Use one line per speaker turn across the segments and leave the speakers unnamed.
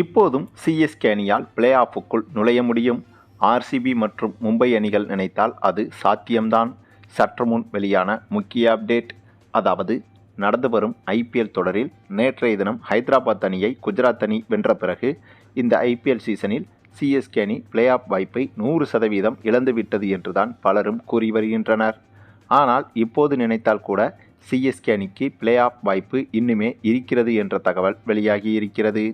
இப்போதும் CSK அணியால் play ஆஃபுக்குள் நுழைய முடியும். ஆர்சிபி மற்றும் மும்பை அணிகள் நினைத்தால் அது சாத்தியம்தான். சற்று முன் வெளியான முக்கிய அப்டேட் அதாவது நடந்து வரும் ஐபிஎல் தொடரில் நேற்றைய தினம் ஹைதராபாத் அணியை குஜராத் அணி வென்ற பிறகு இந்த ஐபிஎல் சீசனில் சிஎஸ்கே அணி பிளே ஆஃப் வாய்ப்பை நூறு சதவீதம் இழந்துவிட்டது என்றுதான் பலரும் கூறி வருகின்றனர். ஆனால் இப்போது நினைத்தால் கூட சிஎஸ்கே அணிக்கு பிளே ஆஃப் வாய்ப்பு இன்னுமே இருக்கிறது என்ற தகவல் வெளியாகி இருக்கிறது.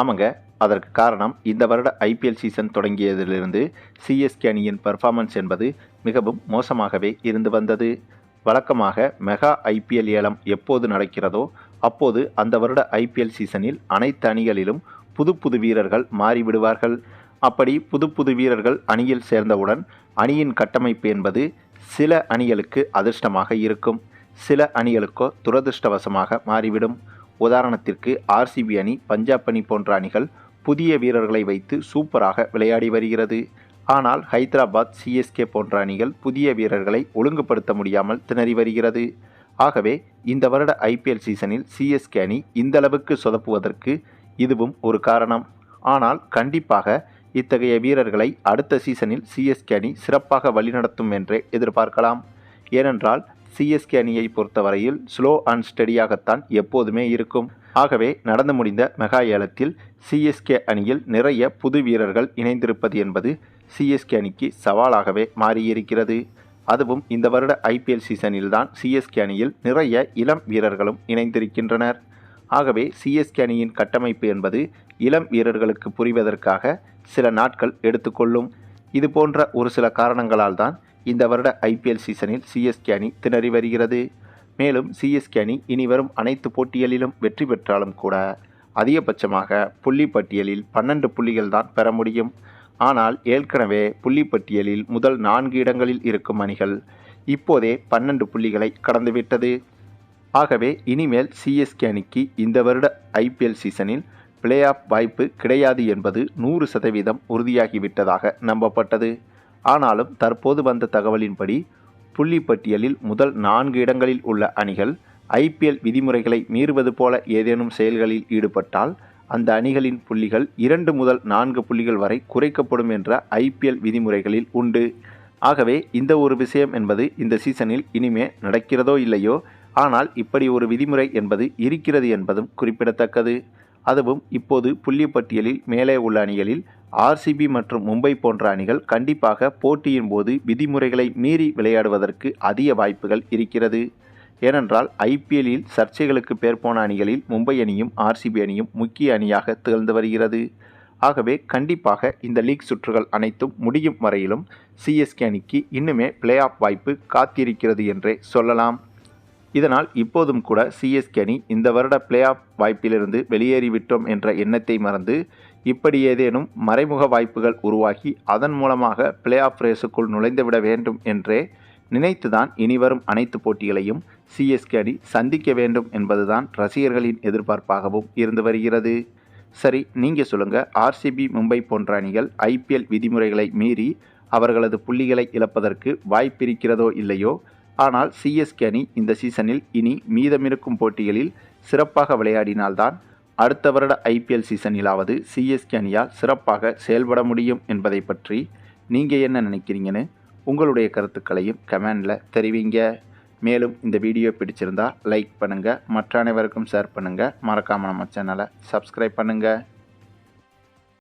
ஆமாங்க. அதற்கு காரணம் இந்த வருட ஐபிஎல் சீசன் தொடங்கியதிலிருந்து சிஎஸ்கே அணியின் பெர்ஃபார்மன்ஸ் என்பது மிகவும் மோசமாகவே இருந்து வந்தது. வழக்கமாக மெகா ஐபிஎல் ஏலம் எப்போது நடக்கிறதோ அப்போது அந்த வருட ஐபிஎல் சீசனில் அனைத்து அணிகளிலும் புது புது வீரர்கள் மாறிவிடுவார்கள். அப்படி புது புது வீரர்கள் அணியில் சேர்ந்தவுடன் அணியின் கட்டமைப்பு என்பது சில அணிகளுக்கு அதிர்ஷ்டமாக இருக்கும். சில அணிகளுக்கோ துரதிர்ஷ்டவசமாக மாறிவிடும். உதாரணத்திற்கு ஆர்சிபி அணி பஞ்சாப் அணி போன்ற அணிகள் புதிய வீரர்களை வைத்து சூப்பராக விளையாடி வருகிறது. ஆனால் ஹைதராபாத் சிஎஸ்கே போன்ற அணிகள் புதிய வீரர்களை ஒழுங்குபடுத்த முடியாமல் திணறி வருகிறது. ஆகவே இந்த வருட ஐபிஎல் சீசனில் சிஎஸ்கே அணி இந்தளவுக்கு சொதப்புவதற்கு இதுவும் ஒரு காரணம். ஆனால் கண்டிப்பாக இத்தகைய வீரர்களை அடுத்த சீசனில் சிஎஸ்கே அணி சிறப்பாக வழிநடத்தும் என்றே எதிர்பார்க்கலாம். ஏனென்றால் சிஎஸ்கே அணியை பொறுத்தவரையில் ஸ்லோ அண்ட் ஸ்டெடியாகத்தான் எப்போதுமே இருக்கும். ஆகவே நடந்து முடிந்த மெகா ஏலத்தில் சிஎஸ்கே அணியில் நிறைய புது வீரர்கள் இணைந்திருப்பது என்பது சிஎஸ்கே அணிக்கு சவாலாகவே மாறியிருக்கிறது. அதுவும் இந்த வருட ஐபிஎல் சீசனில்தான் சிஎஸ்கே அணியில் நிறைய இளம் வீரர்களும் இணைந்திருக்கின்றனர். ஆகவே சிஎஸ்கே அணியின் கட்டமைப்பு என்பது இளம் வீரர்களுக்கு புரிவதற்காக சில நாட்கள் எடுத்துக்கொள்ளும். இது போன்ற ஒரு சில காரணங்களால் தான் இந்த வருட ஐபிஎல் சீசனில் சிஎஸ்கே அணி திணறி வருகிறது. மேலும் சிஎஸ்கே அணி இனி வரும் அனைத்து போட்டிகளிலும் வெற்றி பெற்றாலும் கூட அதிகபட்சமாக புள்ளி பட்டியலில் பன்னெண்டு புள்ளிகள் தான் பெற முடியும். ஆனால் ஏற்கனவே புள்ளி பட்டியலில் முதல் நான்கு இடங்களில் இருக்கும் அணிகள் இப்போதே பன்னெண்டு புள்ளிகளை கடந்துவிட்டது ஆகவே இனிமேல் சிஎஸ்கே அணிக்கு இந்த வருட ஐபிஎல் சீசனில் பிளே ஆஃப் வாய்ப்பு கிடையாது என்பது நூறு சதவீதம் உறுதியாகிவிட்டதாக நம்பப்பட்டது. ஆனாலும் தற்போது வந்த தகவலின்படி புள்ளி பட்டியலில் முதல் நான்கு இடங்களில் உள்ள அணிகள் ஐபிஎல் விதிமுறைகளை மீறுவது போல ஏதேனும் செயல்களில் ஈடுபட்டால் அந்த அணிகளின் புள்ளிகள் இரண்டு முதல் நான்கு புள்ளிகள் வரை குறைக்கப்படும் என்ற ஐபிஎல் விதிமுறைகளில் உண்டு. ஆகவே இந்த ஒரு விஷயம் என்பது இந்த சீசனில் இனிமே நடக்கிறதோ இல்லையோ ஆனால் இப்படி ஒரு விதிமுறை என்பது இருக்கிறது என்பதும் குறிப்பிடத்தக்கது. அதுவும் இப்போது புள்ளி பட்டியலில் மேலே உள்ள அணிகளில் ஆர்சிபி மற்றும் மும்பை போன்ற அணிகள் கண்டிப்பாக போட்டியின் போது விதிமுறைகளை மீறி விளையாடுவதற்கு அதிக வாய்ப்புகள் இருக்கிறது. ஏனென்றால் ஐபிஎல்லில் சர்ச்சைகளுக்கு பேர் போன அணிகளில் மும்பை அணியும் ஆர்சிபி அணியும் முக்கிய அணியாக திகழ்ந்து வருகிறது. ஆகவே கண்டிப்பாக இந்த லீக் சுற்றுகள் அனைத்தும் முடியும் வரையிலும் சிஎஸ்கே அணிக்கு இன்னுமே பிளே ஆஃப் வாய்ப்பு காத்திருக்கிறது என்றே சொல்லலாம். இதனால் இப்போதும் கூட சிஎஸ்கே அணி இந்த வருட பிளே ஆஃப் வாய்ப்பிலிருந்து வெளியேறிவிட்டோம் என்ற எண்ணத்தை மறந்து இப்படி ஏதேனும் மறைமுக வாய்ப்புகள் உருவாகி அதன் மூலமாக பிளே ஆஃப் ரேஸுக்குள் நுழைந்துவிட வேண்டும் என்றே நினைத்துதான் இனிவரும் அனைத்து போட்டிகளையும் சிஎஸ்கே அணி சந்திக்க வேண்டும் என்பதுதான் ரசிகர்களின் எதிர்பார்ப்பாகவும் இருந்து வருகிறது. சரி நீங்கள் சொல்லுங்கள் ஆர்சிபி மும்பை போன்ற அணிகள் ஐபிஎல் விதிமுறைகளை மீறி அவர்களது புள்ளிகளை இழப்பதற்கு வாய்ப்பிருக்கிறதோ இல்லையோ? ஆனால் சிஎஸ்கே அணி இந்த சீசனில் இனி மீதமிருக்கும் போட்டிகளில் சிறப்பாக விளையாடினால்தான் அடுத்த வருட ஐபிஎல் சீசனிலாவது சிஎஸ்கே அணியால் சிறப்பாக செயல்பட முடியும் என்பதை பற்றி நீங்கள் என்ன நினைக்கிறீங்கன்னு உங்களுடைய கருத்துக்களையும் கமெண்டில் தெரிவிங்க. மேலும் இந்த வீடியோ பிடிச்சிருந்தால் லைக் பண்ணுங்கள் மற்ற அனைவருக்கும் ஷேர் பண்ணுங்கள் மறக்காமல் நம்ம சேனலை சப்ஸ்கிரைப் பண்ணுங்கள்